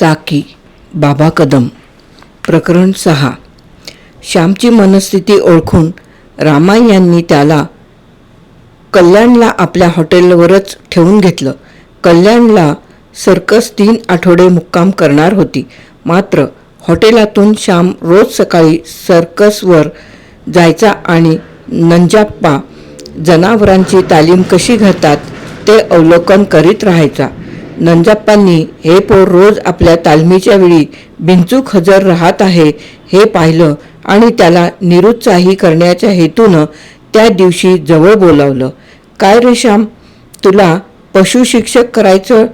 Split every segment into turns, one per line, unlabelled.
साकी बाबा कदम प्रकरण सहा. श्यामची मनस्थिती ओळखून रामाई यांनी त्याला कल्याणला आपल्या हॉटेलवरच ठेवून घेतलं. कल्याणला सर्कस तीन आठवडे मुक्काम करणार होती. मात्र हॉटेलातून श्याम रोज सकाळी सर्कसवर जायचा आणि नंजाप्पा जनावरांची तालीम कशी घेतात ते अवलोकन करीत राहायचा. नंजाप्पांनी हे पोर रोज आपल्या तालमीच्या वेळी बिनचूक हजर राहत आहे हे पाहिलं आणि त्याला निरुत्साही करण्याच्या हेतूनं त्या दिवशी जवळ बोलावलं. काय रे श्याम तुला पशु शिक्षक करायचं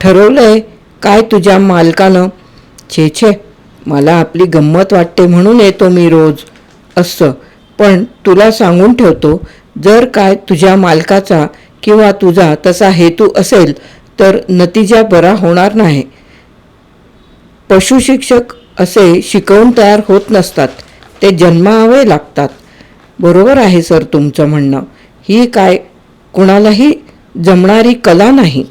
ठरवलंय? काय तुझ्या मालकानं? छे छे मला आपली गंमत वाटते म्हणून येतो मी रोज असं. पण तुला सांगून ठेवतो जर काय तुझ्या मालकाचा किंवा तुझा तसा हेतू असेल तर नतीजा बरा होणार नाही. पशुशिक्षक असे शिकवून तयार होत नसतात. ते जन्मावे लागतात. बरोबर आहे सर तुमचं म्हणणं. ही काय कुणालाही जमणारी कला नाही.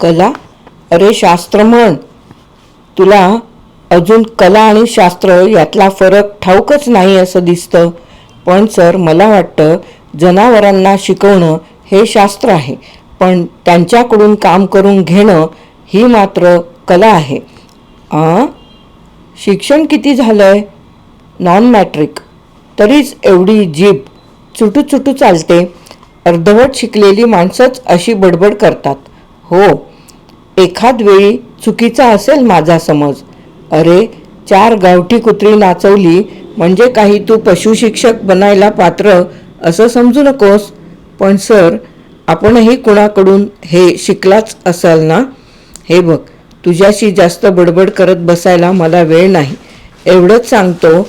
कला? अरे शास्त्र म्हण. तुला अजून कला आणि शास्त्र यातला फरक ठाऊकच नाही असं दिसतं. पण सर मला वाटतं जनावरांना शिकवणं हे शास्त्र आहे. पण त्यांच्याकडून काम करून घेणं ही मात्र कला आहे. आ? शिक्षण किती झालंय? नॉन मॅट्रिक तरीच एवढी जीभ चुटू चुटू चालते. अर्धवट शिकलेली माणसंच अशी बडबड करतात. हो एखाद वेळी चुकीचा असेल माझा समज. अरे चार गावठी कुत्री नाचवली म्हणजे काही तू पशुशिक्षक बनायला पात्र असं समजू नकोस पण सर आपणही कुणाकडून हे शिकलाच असाल ना? हे बघ तुझ्याशी जास्त बडबड करत बसायला मला वेळ नाही. एवढंच सांगतो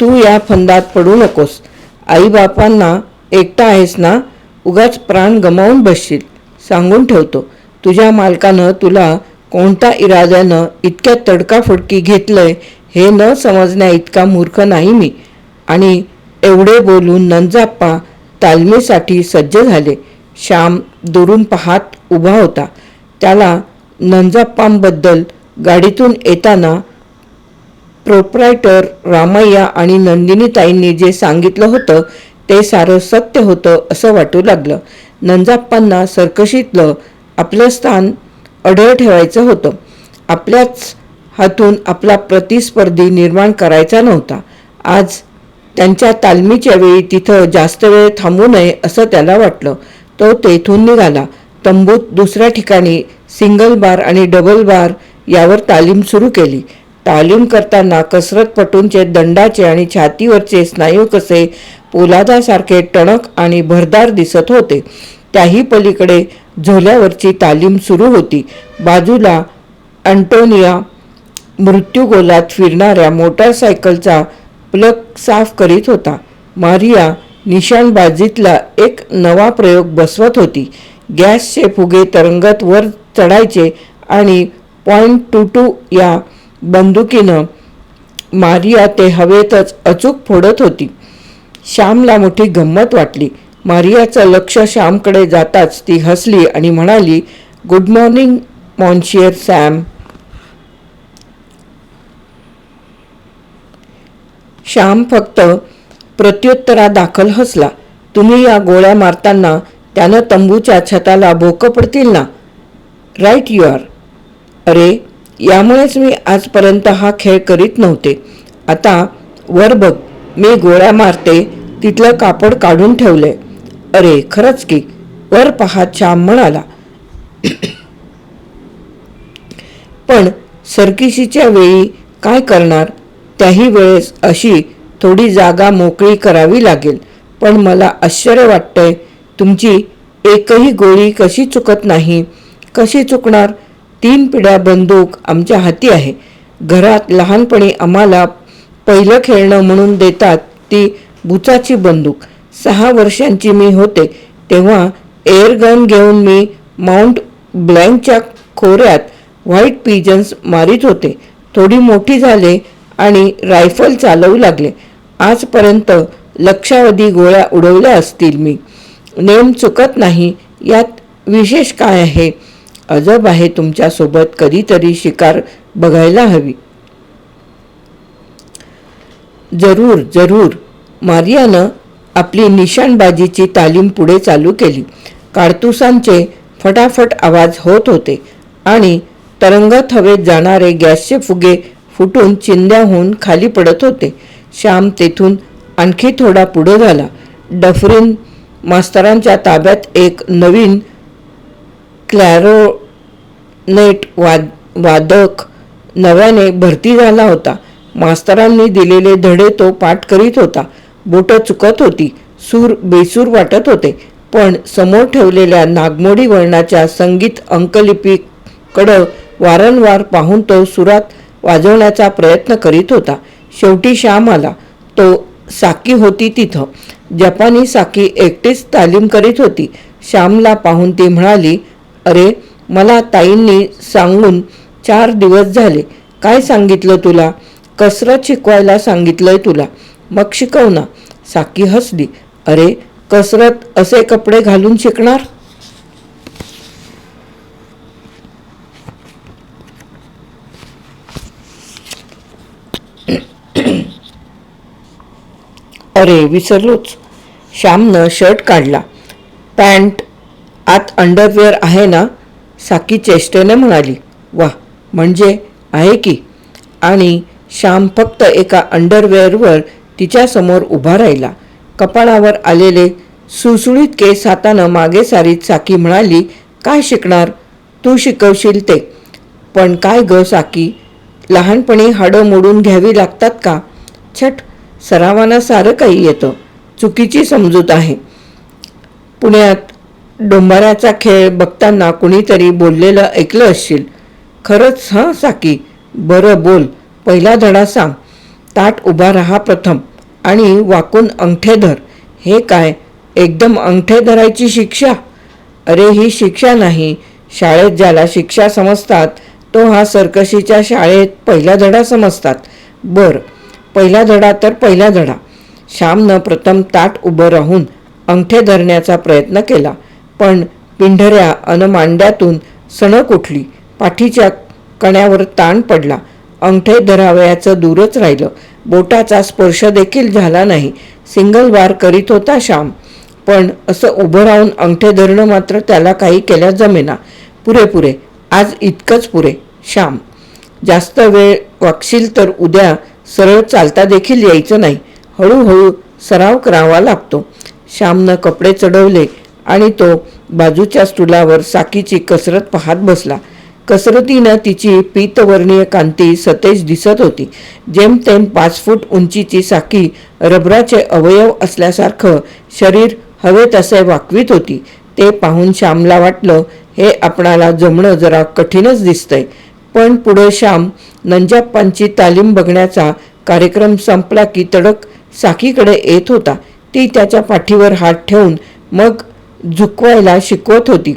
तू या फंदात पडू नकोस. आईबापांना एकटा आहेस ना? उगाच प्राण गमावून बसशील. सांगून ठेवतो तुझ्या मालकानं तुला कोणत्या इराद्यानं इतक्या तडकाफडकी घेतलंय हे न समजण्या इतका मूर्ख नाही मी. आणि एवढे बोलून नंजाप्पा तालमीसाठी सज्ज झाले. श्याम दुरून पाहात उभा होता. त्याला नंजाप्पांबद्दल गाडीतून येताना प्रोप्रायटर रामय्या आणि नंदिनीताईंनी जे सांगितलं होतं ते सारं सत्य होतं असं वाटू लागलं. नंजाप्पांना सर्कशीतलं आपलं स्थान अढळ ठेवायचं होतं. आपल्याच हातून आपला प्रतिस्पर्धी निर्माण करायचा नव्हता. आज त्यांच्या तालमीच्या वेळी तिथं जास्त वेळ थांबू नये असं त्याला वाटलं. तो तेथून निघाला. तंबूत दुसऱ्या ठिकाणी सिंगल बार आणि डबल बार यावर तालीम सुरू केली. तालीम करताना कसरतपटूंचे दंडाचे आणि छातीवरचे स्नायू कसे पोलादासारखे टणक आणि भरदार दिसत होते त्याही पलीकडे झोल्यावरची तालीम सुरू होती. बाजूला अँटोनिया मृत्यूगोलात फिरणाऱ्या मोटारसायकलचा प्लग साफ करीत होता. मारिया निशाणबाजीतला एक नवा प्रयोग बसवत होती. गॅसचे फुगे तरंगत वर चढायचे आणि पॉईंट टू टू या बंदुकीनं मारिया ते हवेतच अचूक फोडत होती. श्यामला मोठी गंमत वाटली. मारियाचं लक्ष श्यामकडे जाताच ती हसली आणि म्हणाली good morning monsieur Sam. Shyam फक्त प्रत्युत्तरादाखल हसला. तुम्ही या गोळ्या मारताना त्यानं तंबूच्या छताला भोकं पडतील ना? राईट यू आर अरे यामुळेच मी आजपर्यंत हा खेळ करीत नव्हते. आता वर बघ मी गोळ्या मारते तिथलं कापड काढून ठेवलंय. अरे खरंच की. वर पाहात श्याम म्हणाला. पण सरकिशीच्या वेळी काय करणार? त्याही वेळेस अशी थोडी जागा मोकळी करावी लागेल. पण मला आश्चर्य वाटतंय तुमची एकही गोळी कशी चुकत नाही. कशी चुकणार? तीन पिढ्या बंदूक आमच्या हाती आहे. घरात लहानपणी आम्हाला पहिलं खेळणं म्हणून देतात ती बुचाची बंदूक. सहा वर्षांची मी होते तेव्हा एअरगन घेऊन मी माउंट ब्लँकच्या खोऱ्यात व्हाईट पिजन्स मारित होते. थोडी मोठी झाले आणि रायफल चालवू लागले. आजपर्यंत लक्षावधी गोळ्या उडवल्या असतील मी. नेम चुकत नाही यात विशेष काय आहे? अजब आहे तुमच्यासोबत कधीतरी शिकार बघायला हवी. जरूर जरूर. मारियानं आपली निशाणबाजीची तालीम पुढे चालू केली. काडतुसांचे फटाफट आवाज होत होते आणि तरंगत हवेत जाणारे गॅसचे फुगे फुटून चिंध्याहून खाली पडत होते. श्याम तेथून आणखी थोडा पुढे झाला. डफरीन मास्तरांच्या ताब्यात एक नवीन क्लॅरोनेट वाद वादक नव्याने भरती झाला होता. मास्तरांनी दिलेले धडे तो पाठ करीत होता. बोटं चुकत होती. सूर बेसूर वाटत होते. पण समोर ठेवलेल्या नागमोडी वळणाच्या संगीत अंकलिपीकडं वारंवार पाहून तो सुरात वाजवण्याचा प्रयत्न करीत होता. शेवटी श्याम आला तो साकी होती तिथं. जपानी साकी एकटीच तालीम करीत होती. श्यामला पाहून ती म्हणाली अरे मला ताईंनी सांगून चार दिवस झाले. काय सांगितलं तुला? कसरत शिकवायला सांगितलंय तुला. मग शिकव ना. साकी हसली. अरे कसरत असे कपडे घालून शिकणार? अरे विसरलोच. श्यामनं शर्ट काढला. पॅन्ट आत अंडरवेअर आहे ना? साकी चेष्टेने म्हणाली वा म्हणजे आहे की? आणि श्याम फक्त एका अंडरवेअरवर तिच्यासमोर उभा राहिला. कपाळावर आलेले सुसुळीत केस हातानं मागे सारीत साकी म्हणाली काय शिकणार? तू शिकवशील ते. पण काय ग साकी? लहानपणी हाडं मोडून घ्यावी लागतात का? छट सरावानं सारं काही येतं. चुकीची समजूत आहे. पुण्यात डोंबाऱ्याचा खेळ बघताना कुणीतरी बोललेलं ऐकलं असशील. खरंच हं साकी? बरं बोल. पहिला धडा सांग. ताट उभा राहा प्रथम. आणि वाकून अंगठे धर. हे काय? एकदम अंगठे धरायची शिक्षा? अरे ही शिक्षा नाही. शाळेत ज्याला शिक्षा समजतात तो हा सर्कशीच्या शाळेत पहिला धडा समजतात. बर. पहिला धडा तर पहिला धडा. श्यामनं प्रथम ताट उभं राहून अंगठे धरण्याचा प्रयत्न केला. पण पिंढऱ्या अन मांड्यातून सणक उठली. पाठीच्या कण्यावर ताण पडला. अंगठे धरावयाचं दूरच राहिलं. बोटाचा स्पर्श देखील झाला नाही. सिंगल बार करीत होता श्याम. पण असं उभं राहून अंगठे धरणं मात्र त्याला काही केल्या जमेना. पुरेपुरे आज इतकंच पुरे. श्याम. जास्त वेळ वागशील तर उद्या सरळ चालता देखील यायचं नाही. हळूहळू सराव करावा लागतो. श्यामनं कपडे चढवले आणि तो बाजूच्या स्टुलावर साकीची कसरत पाहत बसला. कसरतीनं तिची पीतवर्णीय कांती सतेज दिसत होती. जेमतेम पाच फूट उंचीची साकी रबराचे अवयव असल्यासारखं शरीर हवे तसे वाकवीत होती. ते पाहून श्यामला वाटलं हे आपणाला जमणं जरा कठीणच दिसतंय. पण पुढे श्याम नंजाप्पांची तालीम बघण्याचा कार्यक्रम संपला की तडक साखीकडे येत होता. ती त्याच्या पाठीवर हात ठेवून मग झुकवायला शिकवत होती.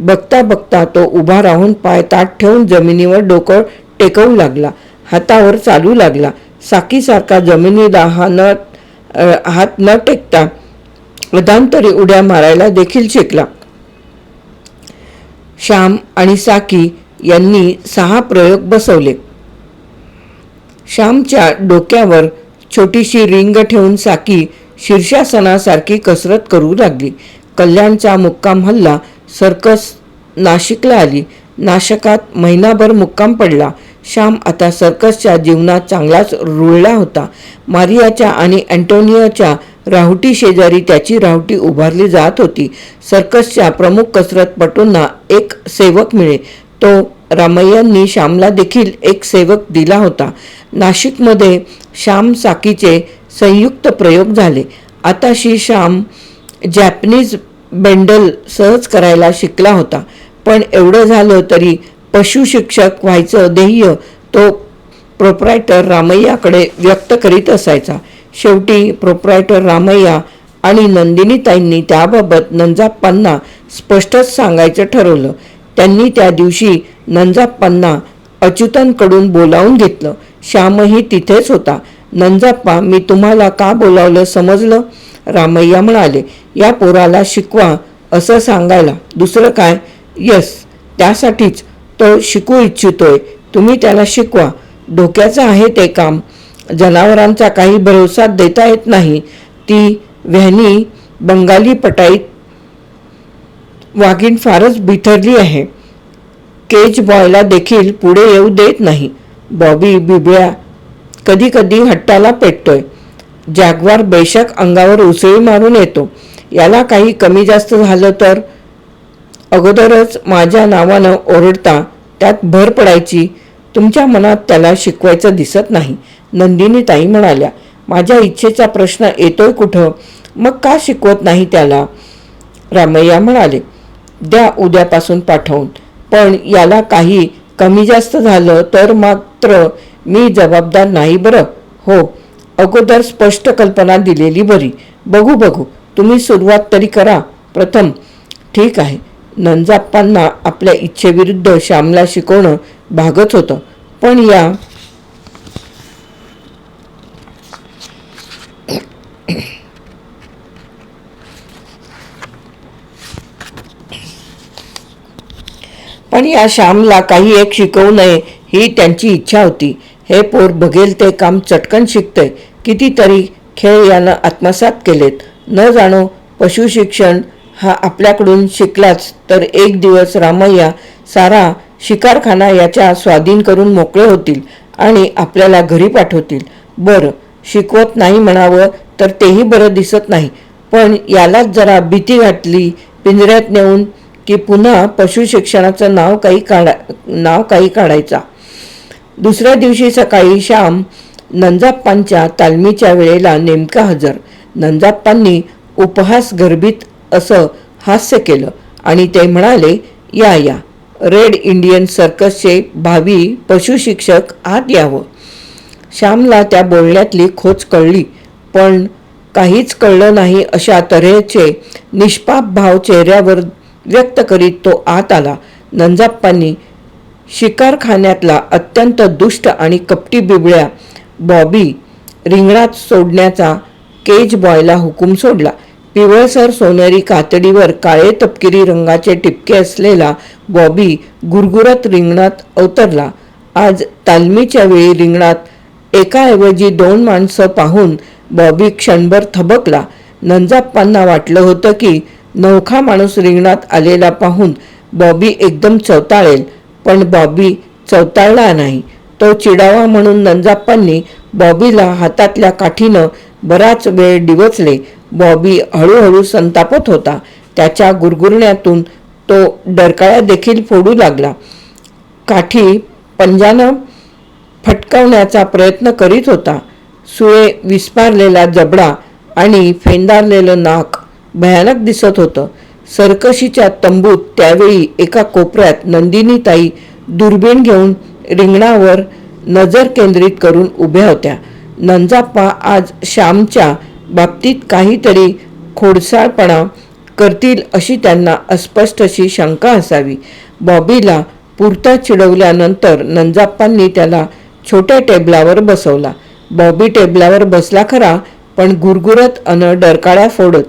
बघता बघता तो उभा राहून पाय ताट ठेवून जमिनीवर डोकं टेकवू लागला. हातावर चालू लागला. साखीसारखा जमिनीला हा न हात न टेकता अदांतरी उड्या मारायला देखील शिकला. श्याम आणि साकी यांनी सहा प्रयोग बसवले. श्यामच्या डोक्यावर छोटीशी रिंग ठेवून साकी शीर्षासनासारखी कसरत करू लागली. कल्याणचा मुक्काम हल्ला सर्कस नाशिकला आली. नाशकात महिनाभर मुक्काम पडला. श्याम आता सर्कसच्या जीवनात चांगलाच रुळला होता. मारियाच्या आणि अँटोनियोच्या राहुटी शेजारी त्याची राहुटी उभारली जात होती. सर्कसच्या प्रमुख कसरतपटूंना एक सेवक मिळे. तो रामय्यांनी श्यामला देखील एक सेवक दिला होता. नाशिकमध्ये श्याम साकीचे संयुक्त प्रयोग झाले. आता श्री श्याम जॅपनीज बेंडल सहज करायला शिकला होता. पण एवढं झालं तरी पशुशिक्षक व्हायचं ध्येय तो प्रोप्रायटर रामय्याकडे व्यक्त करीत असायचा. शेवटी प्रोप्रायटर रामय्या आणि नंदिनीताईंनी त्याबाबत नंजाप्पांना स्पष्टच सांगायचं ठरवलं. त्यांनी त्या दिवशी नंजाप्पांना अच्युतनकडून बोलावून घेतलं. श्यामही तिथेच होता. नंजाप्पा मी तुम्हाला का बोलावलं समजलं? रामय्या म्हणाले. या पोराला शिकवा असं सांगायला. दुसरं काय? यस त्यासाठीच तो शिकू इच्छितोय. तुम्ही त्याला शिकवा. धोक्याचं आहे ते काम. जनावरांचा काही भरोसा देता येत नाही. ती व्हॅनी बंगाली पटाईत वाघीण फारच बिथरली आहे. केज बॉयला देखील पुढे येऊ देत नाही. बॉबी बिबळ्या कधी कधी हट्टाला पेटतोय. जागवार बेशक अंगावर उसळी मारून येतो. याला काही कमी जास्त झालं तर? अगोदरच माझ्या नावानं ओरडता त्यात भर पडायची. तुमच्या मनात त्याला शिकवायचं दिसत नाही. नंदिनी ताई म्हणाल्या माझ्या इच्छेचा प्रश्न येतोय कुठं? मग का शिकवत नाही त्याला? रामय्या म्हणाले द्या उद्यापासून पाठवून. पण याला काही कमी जास्त झालं तर मात्र मी जबाबदार नाही बरं. हो अगोदर स्पष्ट कल्पना दिलेली बरी. बघू बघू. तुम्ही सुरुवात तरी करा. प्रथम ठीक आहे. नंजाप्पांना आपल्या इच्छेविरुद्ध श्यामला शिकवणं भागत होतं. पण या पण या श्यामला काही एक शिकवू नये ही त्यांची इच्छा होती. हे पोर बघेल ते काम चटकन शिकतंय. कितीतरी खेळ यानं आत्मसात केलेत. न जाणो पशुशिक्षण हा आपल्याकडून शिकलाच तर एक दिवस रामय्या सारा शिकारखाना याच्या स्वाधीन करून मोकळे होतील आणि आपल्याला घरी पाठवतील. बरं शिकवत नाही म्हणावं तर तेही बरं दिसत नाही पण यालाच जरा भीती घातली पिंजऱ्यात नेऊन की पुन्हा पशुशिक्षणाचं नाव काही काढा नाव काही काढायचा. दुसऱ्या दिवशी सकाळी श्याम नंजाप्पांच्या तालमीच्या वेळेला नेमका हजर. नंजाप्पांनी उपहास गर्भित असं हास्य केलं आणि ते म्हणाले या या. रेड इंडियन सर्कसचे भावी पशुशिक्षक आत यावं. श्यामला त्या बोलण्यातली खोच कळली पण काहीच कळलं नाही अशा तऱ्हेचे निष्पाप भाव चेहऱ्यावर व्यक्त करीत तो आत आला. नंजाप्पांनी शिकारखान्यातला अत्यंत दुष्ट आणि कपटी बिबळ्या बॉबी रिंगणात सोडण्याचा केज बॉयला हुकूम सोडला. पिवळसर सोनेरी कातडीवर काळे तपकिरी रंगाचे टिपके असलेला बॉबी गुरगुरत रिंगणात अवतरला. आज तालमीच्या वेळी रिंगणात एकाऐवजी दोन माणसं पाहून बॉबी क्षणभर थबकला. नंजाप्पांना वाटलं होतं की नवखा माणूस रिंगणात आलेला पाहून बॉबी एकदम चवताळेल पण बॉबी चवताळला नाही. तो चिडावा म्हणून नंजाप्पांनी बॉबीला हातातल्या काठीनं बराच वेळ डिवचले. बॉबी हळूहळू संतापत होता. त्याच्या गुरगुरण्यातून तो डरकाळ्या देखील फोडू लागला. काठी पंजानं फटकावण्याचा प्रयत्न करीत होता. सुळे विस्पारलेला जबडा आणि फेंदारलेलं नाक भयानक दिसत होतं. सरकशीच्या तंबूत त्यावेळी एका कोपऱ्यात नंदिनीताई दुर्बीण घेऊन रिंगणावर नजर केंद्रित करून उभ्या होत्या. नंजाप्पा आज श्यामच्या बाबतीत काहीतरी खोडसाळपणा करतील अशी त्यांना अस्पष्ट अशी शंका असावी. बॉबीला पुरता चिडवल्यानंतर नंजाप्पांनी त्याला छोट्या टेबलावर बसवला. बॉबी टेबलावर बसला खरा पण गुरगुरत अन डरकाळ्या फोडत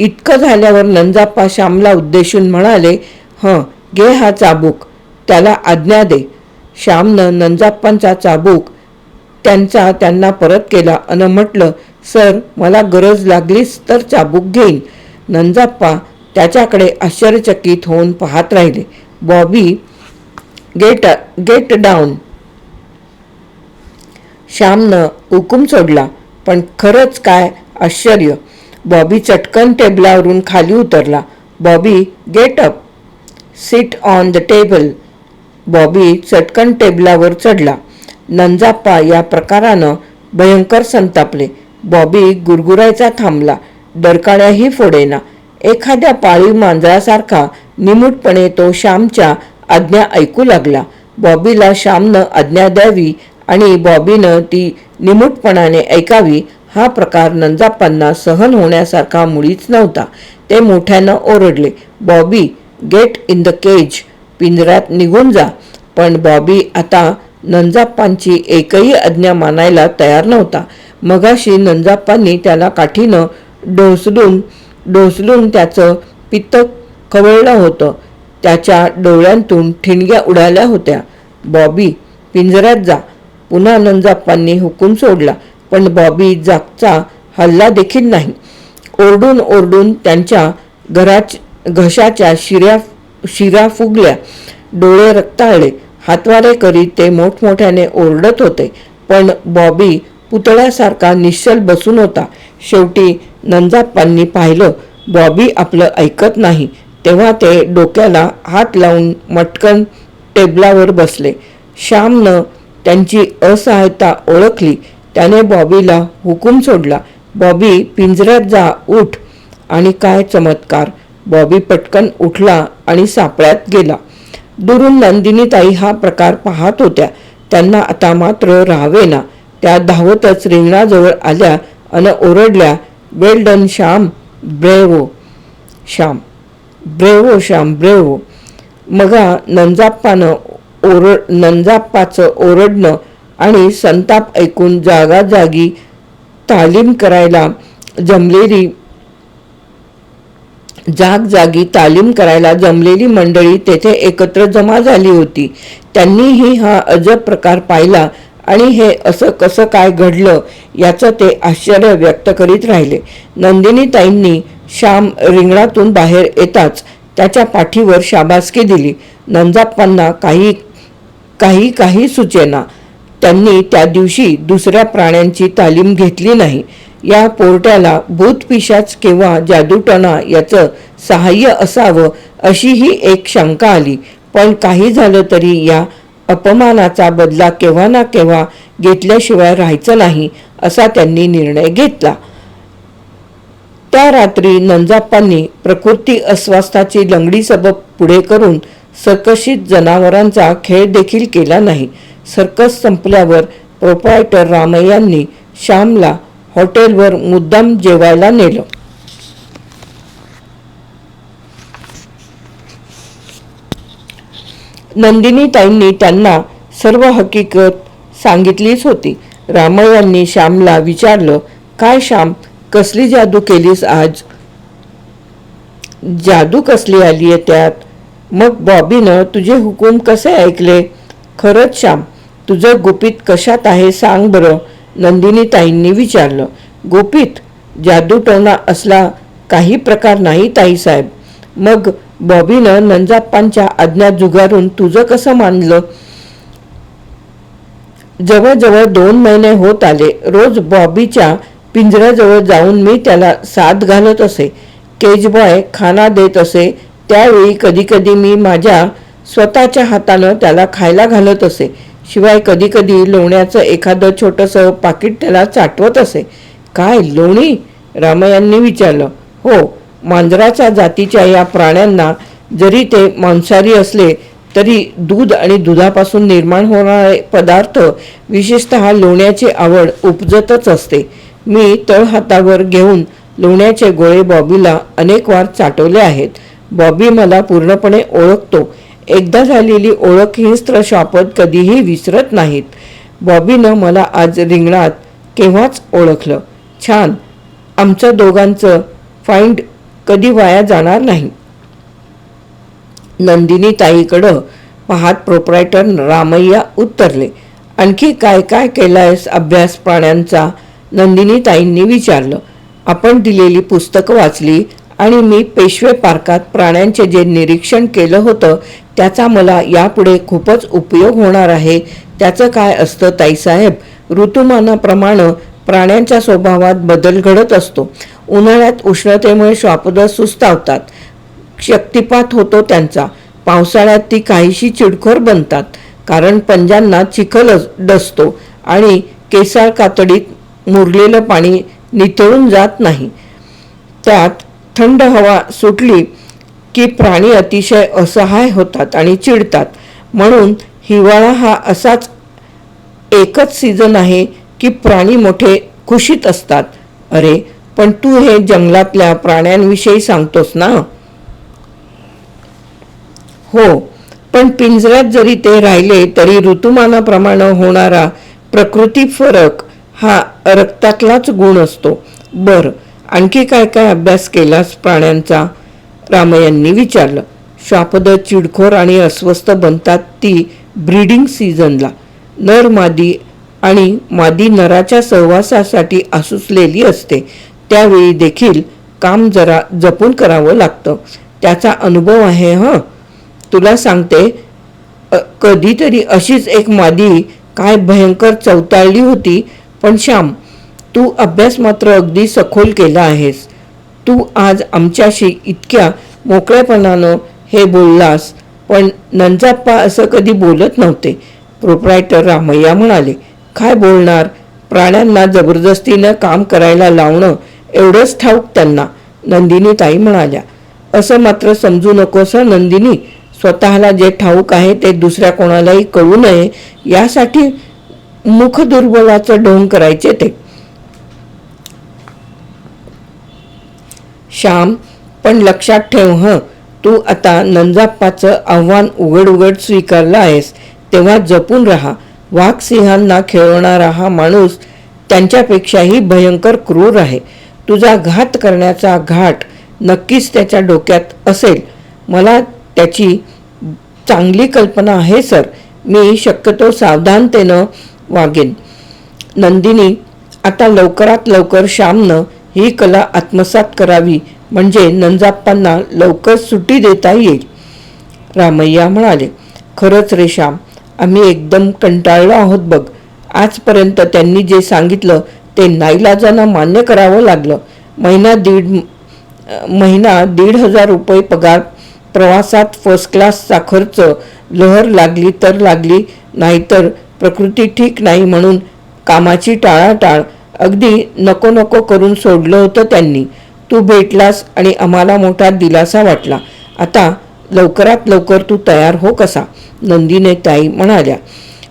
इतकं झाल्यावर नंजाप्पा श्यामला उद्देशून म्हणाले हं घे हा चाबूक त्याला आज्ञा दे. श्यामनं नंजाप्पांचा चाबूक त्यांचा त्यांना परत केला अन म्हटलं सर मला गरज लागलीच तर चाबूक घेईन. नंजाप्पा त्याच्याकडे आश्चर्यचकित होऊन पाहत राहिले बॉबी गेट गेट डाऊन. श्यामनं हुकूम सोडला पण खरंच काय आश्चर्य बॉबी चटकन टेबलावरून खाली उतरला. Bobby get up sit on the table Bobby चटकन टेबलावर चढला. नंजाप्पा या प्रकारानं भयंकर संतापले. बॉबी गुरगुरायचा थांबला. डरकाळ्याही फोडेना. एखाद्या पाळीव मांजरासारखा निमूटपणे तो श्यामच्या आज्ञा ऐकू लागला. बॉबीला श्यामनं आज्ञा द्यावी आणि बॉबीनं ती निमूटपणाने ऐकावी हा प्रकार नंजाप्पांना सहन होण्यासारखा मुळीच नव्हता. ते मोठ्यानं ओरडले Bobby get in the cage पिंजऱ्यात निघून जा. पण बॉबी आता नंजाप्पांची एकही आज्ञा मानायला तयार नव्हता. मगाशी नंजाप्पांनी त्याला काठीनं डोसलून डोसलून त्याचं पित्त खवळलं होतं. त्याच्या डोळ्यांतून ठिणग्या उडाल्या होत्या. बॉबी पिंजऱ्यात जा. पुन्हा नंजाप्पांनी हुकूम सोडला. पण बॉबी जागचा हल्ला देखील नाही. ओरडून ओरडून त्यांच्या घराच घशाच्या शिऱ्या शिरा फुगल्या. डोळे रक्ताळले. हातवारे करीत ते मोठमोठ्याने ओरडत होते. पण बॉबी पुतळ्यासारखा निश्चल बसून होता. शेवटी नंजाप्पांनी पाहिलं बॉबी आपलं ऐकत नाही. तेव्हा ते डोक्याला हात लावून मटकन टेबलावर बसले. श्यामनं त्यांची असहायता ओळखली. त्याने बॉबीला हुकूम सोडला. बॉबी पिंजऱ्यात जा उठ. आणि काय चमत्कार. बॉबी पटकन उठला आणि सापळ्यात गेला. दुरून नंदिनीताई हा प्रकार पाहत होत्या. त्यांना आता मात्र राहावेना. त्या धावतच रिंगणाजवळ आल्या अन ओरडल्या well done Shyam. Bravo Shyam. Bravo Shyam. Bravo मगा नंजाप्पानं ओरड नंजाप्पाचं ओरडणं आणि संताप ऐकून जागाजागी तालीम करायला जमलेली जागजागी तालीम करायला जमलेली मंडळी तेथे एकत्र जमा झाली होती. त्यांनीही हा अजब प्रकार पाहिला आणि हे असं कसं काय घडलं याचं ते आश्चर्य व्यक्त करीत राहिले. नंदिनीताईंनी श्याम रिंगणातून बाहेर येताच त्याच्या पाठीवर शाबासकी दिली. नंजाप्पांना काही काही काही सुचेना. त्यांनी त्या दिवशी दुसऱ्या प्राण्यांची तालीम घेतली नाही. या पोरट्याला भूतपिशाच किंवा जादूटणा याचं सहाय्य असावं अशीही एक शंका आली. पण काही झालं तरी या अपमानाचा बदला केव्हा ना केव्हा घेतल्याशिवाय राहायचं नाही असा त्यांनी निर्णय घेतला. त्या रात्री नंजाप्पांनी प्रकृती अस्वास्थाची लंगडी सबब पुढे करून सकशित जनावरांचा खेळ देखील केला नाही. सर्कस संपल्यावर प्रोप्रायटर रामय्यांनी श्यामला हॉटेलवर मुद्दाम जेवायला नेलं. नंदिनीताईंनी त्यांना सर्व हकीकत सांगितलीच होती. रामय्यांनी श्यामला विचारलं काय श्याम कसली जादू केलीस आज? जादू कसली आली आहे त्यात? मग बॉबीनं तुझे हुकूम कसे ऐकले? खरंच श्याम तुझं गुपित कशात आहे सांग बरं नंदिनी ताईंनी विचारलं. गुपित? जादूटोणा असला काही प्रकार नाही ताईसाहेब. मग बॉबीनं नंजाप्पांच्या आज्ञा जुगारून तुझं कसं मानलं? जवळजवळ दोन महिने होत आले. रोज बॉबीच्या पिंजऱ्याजवळ जाऊन मी त्याला साथ घालत असे. केजबॉय खाना देत असे. त्यावेळी कधीकधी मी माझ्या स्वतःच्या हातानं त्याला खायला घालत असे. शिवाय कधीकधी लोण्याचं एखादं छोटंसं पाकिट त्याला चाटवत असे. काय लोणी? रामयांनी विचारलं. हो मांजराच्या जातीच्या या प्राण्यांना जरी ते मांसाहारी असले तरी दूध आणि दुधापासून निर्माण होणारे पदार्थ विशेषतः लोण्याची आवड उपजतच असते. मी तळहातावर घेऊन लोण्याचे गोळे बॉबीला अनेक वार चाटवले आहेत. बॉबी मला पूर्णपणे ओळखतो. एकदा झालेली ओळख ही स्त्र शापत कधीही विसरत नाहीत. बॉबीनं मला आज रिंगणात केव्हाच ओळखलं. छान आमचं दोघांचं फाईंड कधी वाया जाणार नाही. नंदिनी ताईकडं पाहत प्रोप्रायटर रामय्या उत्तरले आणखी काय काय केलायस अभ्यास प्राण्यांचा? नंदिनी ताईंनी विचारलं. आपण दिलेली पुस्तकं वाचली आणि मी पेशवे पार्कात प्राण्यांचे जे निरीक्षण केलं होतं त्याचा मला यापुढे खूपच उपयोग होणार आहे. त्याचं काय असतं ताईसाहेब? ऋतुमानाप्रमाणे प्राण्यांच्या स्वभावात बदल घडत असतो. उन्हाळ्यात उष्णतेमुळे श्वापदं सुस्तावतात. शक्तिपात होतो त्यांचा. पावसाळ्यात ती काहीशी चिडखोर बनतात कारण पंजांना चिखल डसतो आणि केसाळ कातडीत मुरलेलं पाणी नितळून जात नाही. त्यात थंड हवा सुटली की प्राणी अतिशय असहाय होतात आणि चिडतात. म्हणून हिवाळा हा असाच एकच सीझन आहे की प्राणी मोठे खुशीत असतात. अरे पण तू हे जंगलातल्या प्राण्यांविषयी सांगतोस ना? हो पण पिंजऱ्यात जरी ते राहिले तरी ऋतुमानाप्रमाणे होणारा प्रकृती फरक हा रक्तातलाच गुण असतो. बर आणखी काय काय अभ्यास केलास प्राण्यांचा? रामयांनी विचारलं. श्वापद चिडखोर आणि अस्वस्थ बनतात ती ब्रीडिंग सीझनला नर मादी आणि मादी नराच्या सहवासासाठी आसुसलेली असते. त्यावेळी देखील काम जरा जपून करावं लागतं. त्याचा अनुभव आहे हं? तुला सांगते कधीतरी अशीच एक मादी काय भयंकर चवताळली होती. पण श्याम तू अभ्यास मात्र अगदी सखोल केला आहेस. तू आज आमच्याशी इतक्या मोकळेपणानं हे बोललास पण नंजाप्पा असं कधी बोलत नव्हते. प्रोप्रायटर रामय्या म्हणाले काय बोलणार? प्राण्यांना जबरदस्तीनं काम करायला लावणं एवढंच ठाऊक त्यांना. नंदिनी ताई म्हणाल्या असं मात्र समजू नकोस सर नंदिनी. स्वतःला जे ठाऊक आहे ते दुसऱ्या कोणालाही कळू नये. यासाठी मुख दुर्बलाचं ढोंग करायचे ते. श्याम पण लक्षात ठेव हं. तू आता नंजाप्पाचं आव्हान उघड उघड स्वीकारलं आहेस. तेव्हा जपून राहा. वाघसिंहांना खेळवणारा हा माणूस त्यांच्यापेक्षाही भयंकर क्रूर आहे. तुझा घात करण्याचा घाट नक्कीच त्याच्या डोक्यात असेल. मला त्याची चांगली कल्पना आहे सर. मी शक्यतो सावधानतेनं वागेन. नंदिनी आता लवकरात लवकर श्यामनं ही कला आत्मसात करावी म्हणजे नंजाप्पांना लवकर सुट्टी देता येईल. रामय्या म्हणाले खरंच रेशाम आम्ही एकदम कंटाळलो आहोत बघ. आजपर्यंत त्यांनी जे सांगितलं ते नाईलाजानं मान्य करावं लागलं. महिना दीड महिना दीड हजार रुपये पगार प्रवासात फर्स्ट क्लासचा खर्च लहर लागली तर लागली नाहीतर प्रकृती ठीक नाही म्हणून कामाची टाळाटाळ अगदी नको नको करून सोडलं होतं त्यांनी. तू भेटलास आणि आम्हाला मोठा दिलासा वाटला. आता लवकरात लवकर तू तयार हो कसा? नंदीने ताई म्हणाल्या.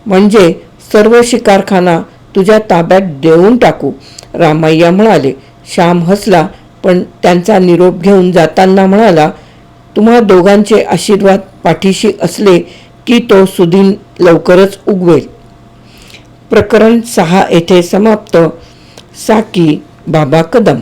म्हणजे सर्व शिकारखाना तुझ्या ताब्यात देऊन टाकू रामय्या म्हणाले. श्याम हसला पण त्यांचा निरोप घेऊन जाताना म्हणाला तुम्हा दोघांचे आशीर्वाद पाठीशी असले की तो सुदीन लवकरच उगवेल. प्रकरण सहा येथे समाप्त. साकी बाबा कदम.